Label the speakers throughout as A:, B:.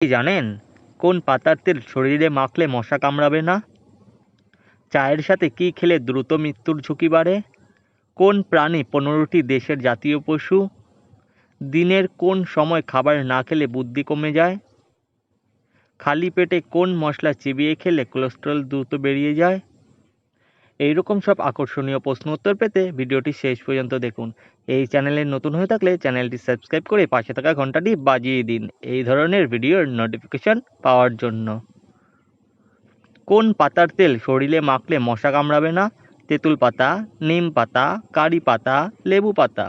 A: কি জানেন? কোন পাতার তেল শরীরে মাখলে মশা কামড়াবে না? চায়ের সাথে কি খেলে দ্রুত মৃত্যুর ঝুঁকি বাড়ে? কোন প্রাণী পনেরোটি দেশের জাতীয় পশু? দিনের কোন সময় খাবার না খেলে বুদ্ধি কমে যায়? খালি পেটে কোন মশলা চিবিয়ে খেলে কোলেস্ট্রল দ্রুত বেরিয়ে যায়? এইরকম সব আকর্ষণীয় প্রশ্ন উত্তর পেতে ভিডিওটি শেষ পর্যন্ত দেখুন। এই চ্যানেলে নতুন হয়ে থাকলে চ্যানেলটি সাবস্ক্রাইব করে পাশে থাকা ঘন্টাটি বাজিয়ে দিন এই ধরনের ভিডিওর নোটিফিকেশন পাওয়ার জন্য। কোন পাতার তেল শরীরে মাখলে মশা কামড়াবে না? তেঁতুল পাতা, নিম পাতা, কারি পাতা, লেবু পাতা।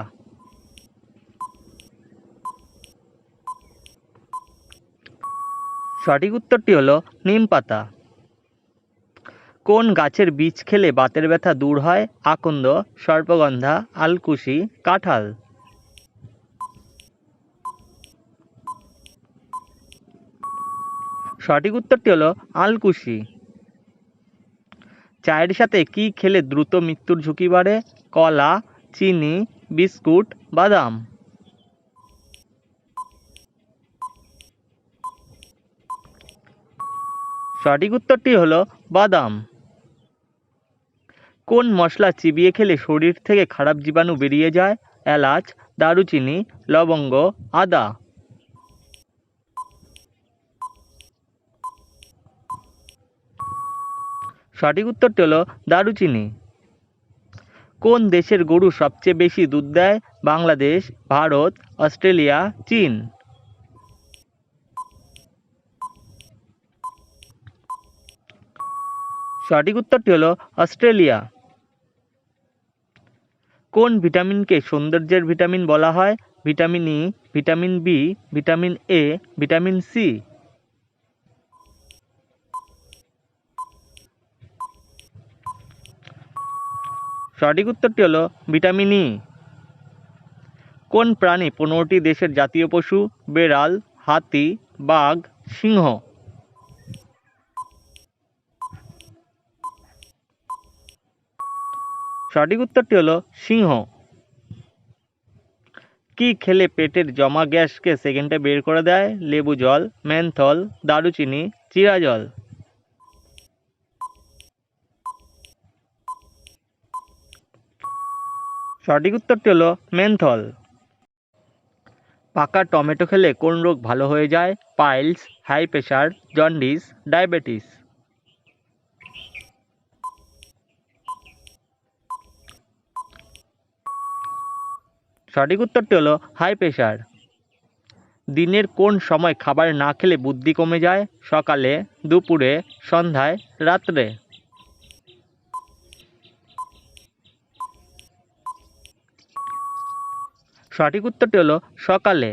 A: সঠিক উত্তরটি হলো নিম পাতা। কোন গাছের বীজ খেলে বাতের ব্যথা দূর হয়? আকন্দ, সর্পগন্ধা, আলকুশি, কাঁঠাল। সঠিক উত্তরটি হলো আলকুশি। চায়ের সাথে কি খেলে দ্রুত মৃত্যুর ঝুঁকি বাড়ে? কলা, চিনি, বিস্কুট, বাদাম। সঠিক উত্তরটি হলো বাদাম। কোন মশলা চিবিয়ে খেলে শরীর থেকে খারাপ জীবাণু বেরিয়ে যায়? এলাচ, দারুচিনি, লবঙ্গ, আদা। সঠিক উত্তরটি হলো দারুচিনি। কোন দেশের গরু সবচেয়ে বেশি দুধ দেয়? বাংলাদেশ, ভারত, অস্ট্রেলিয়া, চীন। সঠিক উত্তরটি হলো অস্ট্রেলিয়া। কোন ভিটামিনকে সৌন্দর্যের ভিটামিন বলা হয়? Vitamin E vitamin B vitamin A vitamin C সঠিক উত্তরটি হলো ভিটামিন ই কোন প্রাণী পনেরোটি দেশের জাতীয় পশু? বেড়াল, হাতি, বাঘ, সিংহ। সঠিক উত্তরটি হলো সিংহ। কি খেলে পেটের জমা গ্যাসকে সেকেন্ডে বের করে দেয়? লেবু জল, মেন্থল, দারুচিনি, চিরা জল। সঠিক উত্তরটি হলো মেন্থল। পাকা টমেটো খেলে কোন রোগ ভালো হয়ে যায়? Piles, high pressure jaundice, diabetes. সঠিক উত্তরটি হলো হাই প্রেশার দিনের কোন সময় খাবার না খেলে বুদ্ধি কমে যায়? সকালে, দুপুরে, সন্ধ্যায়, রাত্রে। সঠিক উত্তরটি হলো সকালে।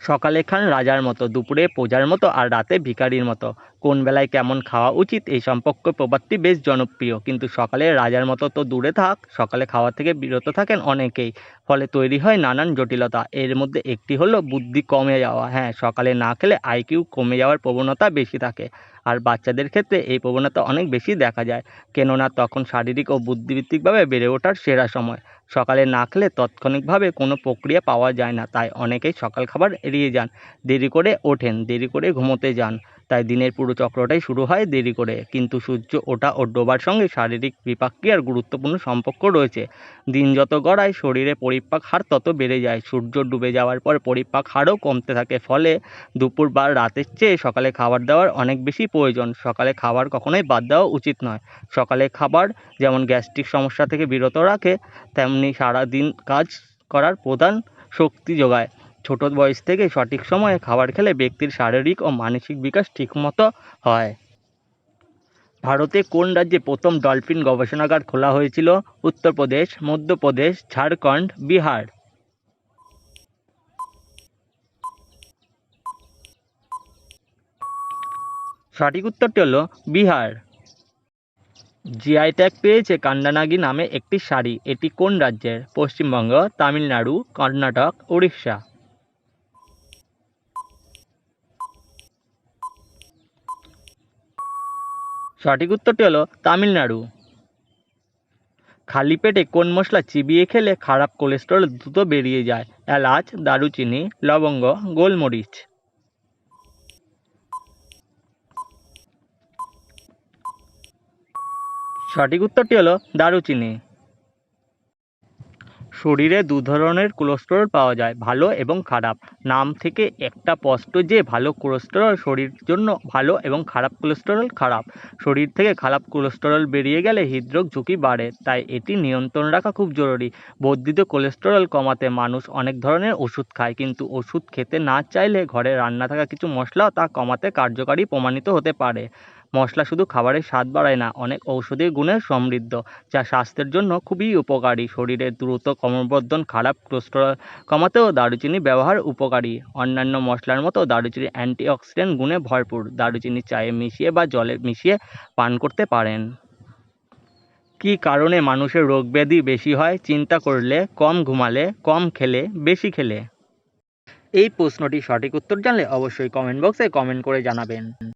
A: সকালে খান রাজার মতো, দুপুরে প্রজার মতো আর রাতে ভিকারির মতো। কোন বেলায় কেমন খাওয়া উচিত এই সম্পর্কে প্রবাদটি বেশ জনপ্রিয়। কিন্তু সকালে রাজার মতো তো দূরে থাক, সকালে খাওয়া থেকে বিরত থাকেন অনেকেই। ফলে তৈরি হয় নানান জটিলতা। এর মধ্যে একটি হলো বুদ্ধি কমে যাওয়া। হ্যাঁ সকালে না খেলে আইকিউ কমে যাওয়ার প্রবণতা বেশি থাকে। আর বাচ্চাদের ক্ষেত্রে এই প্রবণতা অনেক বেশি দেখা যায়। কেননা তখন শারীরিক ও বুদ্ধিভিত্তিকভাবে বেড়ে ওঠার সেরা সময়। সকালে না খেলে তাৎক্ষণিকভাবে কোনো প্রক্রিয়া পাওয়া যায় না, তাই অনেকেই সকাল খাবার এড়িয়ে যান। দেরি করে ওঠেন, দেরি করে ঘুমোতে যান। তাই দিনের পুরো চক্রটাই শুরু হয় দেরি করে। কিন্তু সূর্য ওঠা ও ডোবার সঙ্গে শারীরিক বিপাক্রিয়ার গুরুত্বপূর্ণ সম্পর্ক রয়েছে। দিন যত গড়ায় শরীরে পরিপাক হার তত বেড়ে যায়। সূর্য ডুবে যাওয়ার পর পরিপাক হারও কমতে থাকে। ফলে দুপুর বা রাতের চেয়ে সকালে খাবার দাবার অনেক বেশি প্রয়োজন। সকালে খাবার কখনোই বাদ দেওয়া উচিত নয়। সকালে খাবার যেমন গ্যাস্ট্রিক সমস্যা থেকে বিরত রাখে, তেমনি সারাদিন কাজ করার প্রধান শক্তি যোগায়। ছোট বয়স থেকে সঠিক সময়ে খাবার খেলে ব্যক্তির শারীরিক ও মানসিক বিকাশ ঠিকমতো হয়। ভারতে কোন রাজ্যে প্রথম ডলফিন গবেষণাগার খোলা হয়েছিল? উত্তরপ্রদেশ, মধ্যপ্রদেশ, ঝাড়খণ্ড, বিহার। সঠিক উত্তরটি হলো বিহার। জিআই ট্যাগ পেয়েছে কান্ডানাগি নামে একটি শাড়ি এটি কোন রাজ্যের? পশ্চিমবঙ্গ, তামিলনাড়ু, কর্ণাটক, উড়িষ্যা। সঠিক উত্তরটি হলো তামিলনাড়ু। খালি পেটে কোন মশলা চিবিয়ে খেলে খারাপ কোলেস্ট্রল দ্রুত বেরিয়ে যায়? এলাচ, দারুচিনি, লবঙ্গ, গোলমরিচ। সঠিক উত্তরটি হলো দারুচিনি। শরীরে দু ধরনের কোলেস্টেরল পাওয়া যায়, ভালো এবং খারাপ। নাম থেকে একটা স্পষ্ট যে ভালো কোলেস্টেরল শরীর জন্য ভালো এবং খারাপ কোলেস্টেরল খারাপ। শরীর থেকে খারাপ কোলেস্টেরল বেরিয়ে গেলে হৃদরোগ ঝুঁকি বাড়ে, তাই এটি নিয়ন্ত্রণ রাখা খুব জরুরি। বর্ধিত কোলেস্টেরল কমাতে মানুষ অনেক ধরনের ওষুধ খায়, কিন্তু ওষুধ খেতে না চাইলে ঘরে রান্না থাকা কিছু মশলা তা কমাতে কার্যকারী প্রমাণিত হতে পারে। মশলা শুধু খাবারের স্বাদ বাড়ায় না, অনেক ঔষধি গুণে সমৃদ্ধ, যা স্বাস্থ্যের জন্য খুবই উপকারী। শরীরের দ্রুত ক্রমবর্ধন, খারাপ কোলেস্টেরল কমাতেও দারুচিনি ব্যবহার উপকারী। অন্যান্য মশলার মতো দারুচিনি অ্যান্টিঅক্সিডেন্ট গুণে ভরপুর। দারুচিনি চায়ে মিশিয়ে বা জলে মিশিয়ে পান করতে পারেন। কী কারণে মানুষের রোগ ব্যাধি বেশি হয়, চিন্তা করলে, কম ঘুমালে, কম খেলে, বেশি খেলে? এই প্রশ্নটি সঠিক উত্তর জানলে অবশ্যই কমেন্ট বক্সে কমেন্ট করে জানাবেন।